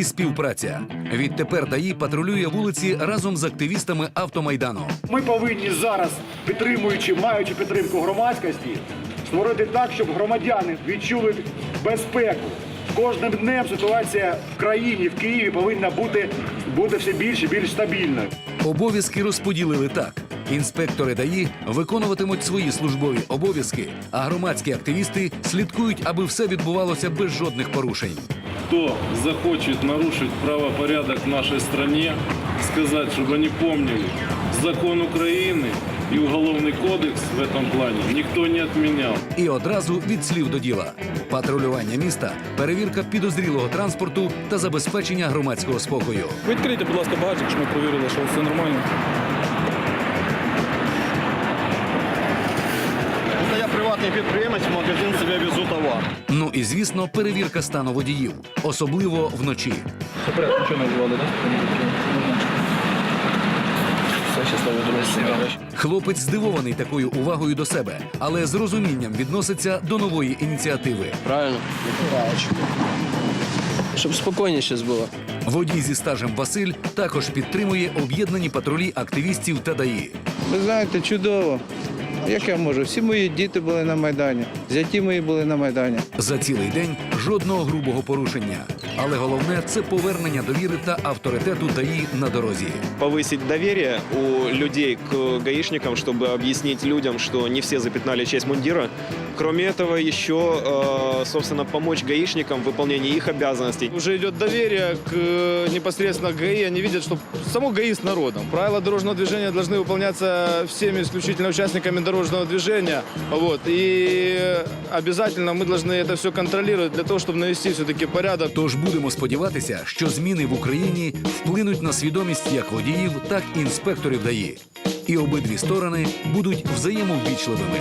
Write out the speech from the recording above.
І співпраця. Відтепер ДАІ патрулює вулиці разом з активістами автомайдану. Ми повинні зараз, підтримуючи, маючи підтримку громадськості, створити так, щоб громадяни відчули безпеку. Кожним днем ситуація в країні, в Києві повинна бути, бути все більш і більш стабільною. Обов'язки розподілили так: інспектори ДАІ виконуватимуть свої службові обов'язки, а громадські активісти слідкують, аби все відбувалося без жодних порушень кто захочет нарушить правопорядок в нашей стране, сказать, чтобы они помнили, закон Украины и Уголовный кодекс в этом плане никто не отменял. І одразу від слів до діла: патрулювання міста, перевірка підозрілого транспорту та забезпечення громадського спокою. Відкрийте, будь ласка, багажник, щоб ми провірили, що все нормально. Це я приватний підприємець, в магазин себе везу товар. Ну і звісно, перевірка стану водіїв, особливо вночі. Порядку, нічого не вживали, так? Хлопець здивований такою увагою до себе, але з розумінням відноситься до нової ініціативи. Правильно? Щоб спокійніше було. Водій зі стажем Василь також підтримує об'єднані патрулі активістів та ДАІ. Ви знаєте, чудово. Як я можу? Всі мої діти були на Майдані, зяті мої були на Майдані. За цілий день жодного грубого порушення. Але головне це повернення довіри та авторитету ДАІ на дорозі. повысить доверие у людей к гаишникам, чтобы объяснить людям, что не все запятнали честь мундира. Кроме этого, еще, э, собственно, помочь гаишникам в выполнении их обязанностей. Уже идет доверие к э, непосредственно к ГАИ. Они видят, что само ГАИ с народом. Правила дорожного движения должны выполняться всеми исключительно участниками дорожного движения. Вот. И обязательно мы должны это все контролировать для того, чтобы навести все-таки порядок. Тож будемо сподіватися, що зміни в Україні вплинуть на свідомість як водіїв, так і інспекторів ДАІ. І обидві сторони будуть взаємоввічливими.